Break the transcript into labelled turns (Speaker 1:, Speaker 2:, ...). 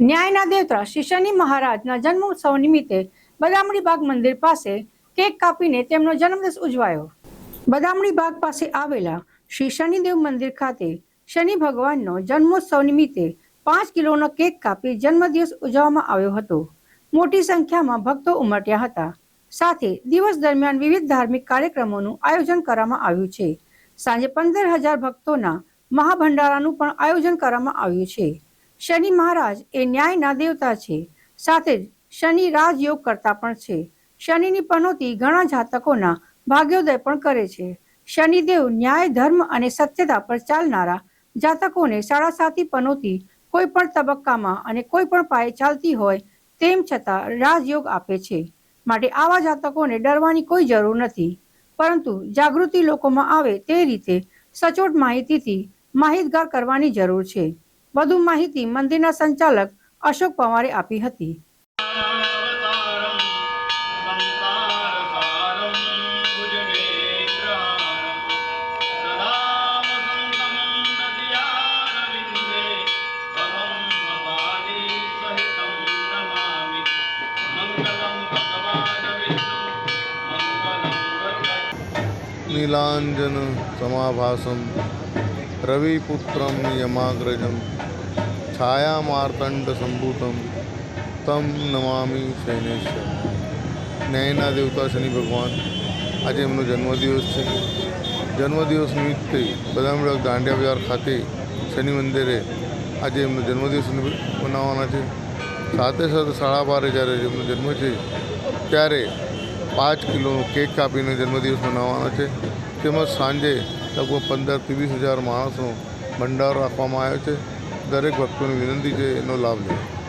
Speaker 1: ન્યાયના દેવતા શ્રી શનિ મહારાજના જન્મોત્સવ નિમિત્તે બદામડી બાગ મંદિર પાસે કેક કાપીને તેમનો જન્મદિવસ ઉજવાયો. બદામડી બાગ પાસે આવેલા શ્રી શનિદેવ મંદિર ખાતે શનિ ભગવાનનો જન્મોત્સવ નિમિત્તે પાંચ કિલોનો કેક કાપી જન્મદિવસ ઉજવવામાં આવ્યો હતો. મોટી સંખ્યામાં ભક્તો ઉમટ્યા હતા. સાથે દિવસ દરમિયાન વિવિધ ધાર્મિક કાર્યક્રમોનું આયોજન કરવામાં આવ્યું છે. સાંજે પંદર હજાર ભક્તોના મહાભંડારાનું પણ આયોજન કરવામાં આવ્યું છે. શનિ મહારાજ એ ન્યાયના દેવતા છે. સાથે જ શનિ રાજયોગ કરતા પણ છે. શનિની પનોતી ઘણા જાતકોના ભાગ્યોદય પણ કરે છે. શનિદેવ ન્યાય, ધર્મ અને સત્યતા પર ચાલનારા જાતકોને સાડા સાતી પનોતી કોઈ પણ તબક્કામાં અને કોઈ પણ પાયે ચાલતી હોય તેમ છતાં રાજયોગ આપે છે. માટે આવા જાતકોને ડરવાની કોઈ જરૂર નથી. પરંતુ જાગૃતિ લોકોમાં આવે તે રીતે સચોટ માહિતીથી માહિતગાર કરવાની જરૂર છે. વધુ માહિતી મંદિરના સંચાલક અશોક પવારે આપી હતી.
Speaker 2: નીલાંજન સમાભાસમ રવિપુત્રમ યમાગ્રજમ છાયામાર્તંડ સંભૂતમ તમ નમામી શૈનેશ્વર ન્યાયના દેવતા શનિ ભગવાન આજે એમનો જન્મદિવસ છે. જન્મદિવસ નિમિત્તે બદામડક દાંડિયા બજાર ખાતે શનિ મંદિરે આજે એમનો જન્મદિવસ નિમિ- મનાવવાના છે. સાથે સાથે સાડા બારે જ્યારે એમનો જન્મ છે, ત્યારે પાંચ કિલોનો કેક કાપીને જન્મદિવસ મનાવવાનો છે. તેમજ સાંજે લગભગ પંદરથી વીસ હજાર માણસનો ભંડારો રાખવામાં આવ્યો છે. દરેક ભક્તોની વિનંતી છે એનો લાભ લે